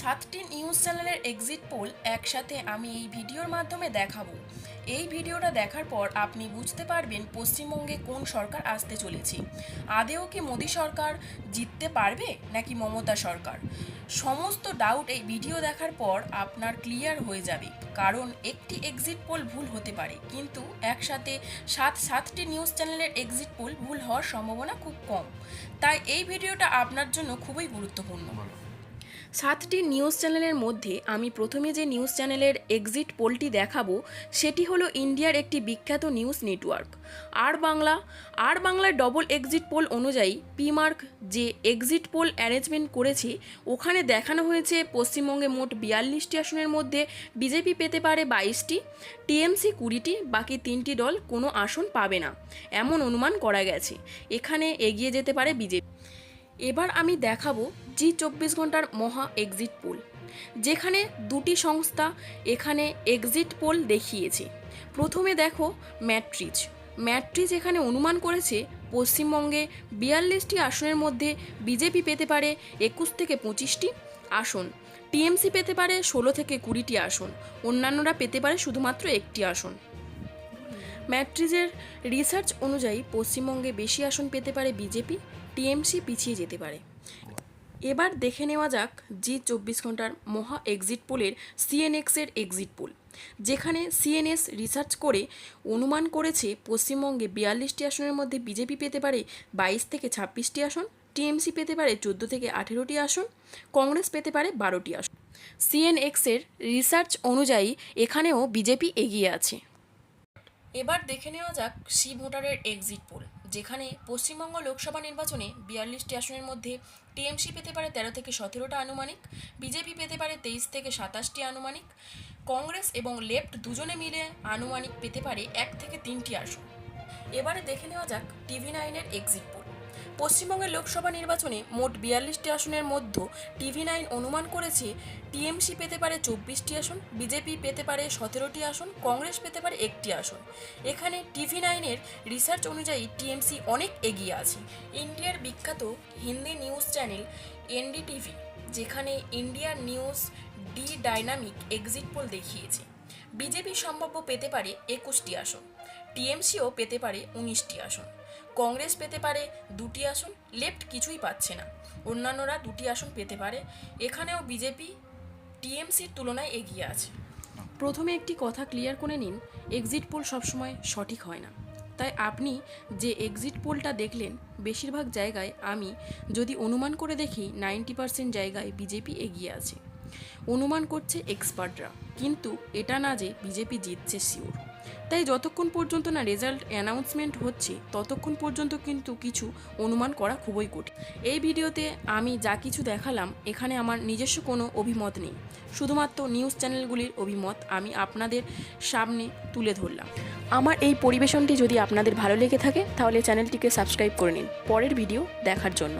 সাতটি নিউজ চ্যানেলের exit pole একসাথে আমি এই ভিডিওর মাধ্যমে দেখাবো। এই ভিডিওটা দেখার পর আপনি বুঝতে পারবেন পশ্চিমবঙ্গে কোন সরকার আসতে চলেছে। আদেও কি মোদী সরকার জিততে পারবে নাকি মমতা সরকার? সমস্ত ডাউট এই ভিডিও দেখার পর আপনার ক্লিয়ার হয়ে যাবে। কারণ একটি এক্সিট পোল ভুল হতে পারে। কিন্তু একসাথে সাত, সাতটি নিউজ চ্যানেলের এক্সিট পোল ভুল হওয়ার সম্ভাবনা খুব কম। তাই এই ভিডিওটা আপনার জন্য খুবই গুরুত্বপূর্ণ। সাতটি নিউজ চ্যানেলের মধ্যে আমি প্রথমে যে নিউজ চ্যানেলের এক্সিট পোলটি দেখাবো, সেটি হলো ইন্ডিয়ার একটি বিখ্যাত নিউজ নেটওয়ার্ক। আর বাংলা, আর বাংলার ডবল এক্সিট পোল অনুযায়ী পিমার্ক যে এক্সিট পোল অ্যারেঞ্জমেন্ট করেছে, ওখানে দেখানো হয়েছে পশ্চিমবঙ্গে মোট বিয়াল্লিশটি আসনের মধ্যে বিজেপি পেতে পারে বাইশটি, টিএমসি কুড়িটি, বাকি তিনটি দল কোনো আসন পাবে না, এমন অনুমান করা গেছে। এখানে এগিয়ে যেতে পারে বিজেপি। এবার আমি দেখাবো জি চব্বিশ ঘণ্টার মহা এক্সিট পোল যেখানে দুটি সংস্থা এখানে এক্সিট পোল দেখিয়েছে। প্রথমে দেখো ম্যাট্রিজ ম্যাট্রিজ এখানে অনুমান করেছে, পশ্চিমবঙ্গে বিয়াল্লিশটি আসনের মধ্যে বিজেপি পেতে পারে একুশ থেকে পঁচিশটি আসন। টিএমসি পেতে পারে ষোলো থেকে কুড়িটি আসন। অন্যান্যরা পেতে পারে শুধুমাত্র একটি আসন। ম্যাট্রিজের রিসার্চ অনুযায়ী পশ্চিমবঙ্গে বেশি আসন পেতে পারে বিজেপি টিএমসি পিছিয়ে যেতে পারে। এবার দেখে নেওয়া যাক জি চব্বিশ ঘণ্টার মহা এক্সিট পোলের সিএনএক্সের এক্সিট পোল, যেখানে সিএনএস রিসার্চ করে অনুমান করেছে পশ্চিমবঙ্গে বিয়াল্লিশটি আসনের মধ্যে বিজেপি পেতে পারে বাইশ থেকে ছাব্বিশটি আসন, টিএমসি পেতে পারে চোদ্দ থেকে আঠেরোটি আসন, কংগ্রেস পেতে পারে বারোটি আসন। সিএনএক্সের রিসার্চ অনুযায়ী এখানেও বিজেপি এগিয়ে আছে। এবার দেখে নেওয়া যাক সি ভোটারের এক্সিট পোল। যেখানে পশ্চিমবঙ্গ লোকসভা নির্বাচনে বিয়াল্লিশটি আসনের মধ্যে টিএমসি পেতে পারে তেরো থেকে সতেরোটা আনুমানিক, বিজেপি পেতে পারে তেইশ থেকে সাতাশটি আনুমানিক, কংগ্রেস এবং লেফট দুজনে মিলে আনুমানিক পেতে পারে এক থেকে তিনটি আসন। এবারে দেখে নেওয়া যাক টিভি নাইনের এক্সিট পোল পশ্চিমবঙ্গের লোকসভা নির্বাচনে মোট বিয়াল্লিশটি আসনের মধ্যে টিভি নাইন অনুমান করেছে, টিএমসি পেতে পারে চব্বিশটি আসন, বিজেপি পেতে পারে সতেরোটি আসন, কংগ্রেস পেতে পারে একটি আসন। এখানে টিভি নাইনের রিসার্চ অনুযায়ী টিএমসি অনেক এগিয়ে আছে। ইন্ডিয়ার বিখ্যাত হিন্দি নিউজ চ্যানেল এনডিটিভি, যেখানে ইন্ডিয়ার news the dynamic exit poll দেখিয়েছে। বিজেপি সম্ভাব্য পেতে পারে একুশটি আসন, টিএমসিও পেতে পারে উনিশটি আসন, কংগ্রেস পেতে পারে দুটি আসন, লেফট কিছুই পাচ্ছে না। অন্যান্যরা দুটি আসন পেতে পারে, এখানেও বিজেপি টিএমসির তুলনায় এগিয়ে আছে। প্রথমে একটি কথা ক্লিয়ার করে নিন, এক্সিট পোল সবসময় সঠিক হয় না। তাই আপনি যে এক্সিট পোলটা দেখলেন, বেশিরভাগ জায়গায় আমি যদি অনুমান করে দেখি, নাইনটি পার্সেন্ট জায়গায় বিজেপি এগিয়ে আছে। অনুমান করছে এক্সপার্টরা। কিন্তু এটা না যে বিজেপি জিতছে শিওর। তাই যতক্ষণ পর্যন্ত না রেজাল্ট অ্যানাউন্সমেন্ট হচ্ছে, ততক্ষণ পর্যন্ত কিন্তু কিছু অনুমান করা খুবই কঠিন। এই ভিডিওতে আমি যা কিছু দেখালাম, এখানে আমার নিজস্ব কোনো অভিমত নেই। শুধুমাত্র নিউজ চ্যানেলগুলির অভিমত আমি আপনাদের সামনে তুলে ধরলাম। আমার এই পরিবেশনটি যদি আপনাদের ভালো লেগে থাকে, তাহলে চ্যানেলটিকে সাবস্ক্রাইব করে নিন। পরের ভিডিও দেখার জন্য।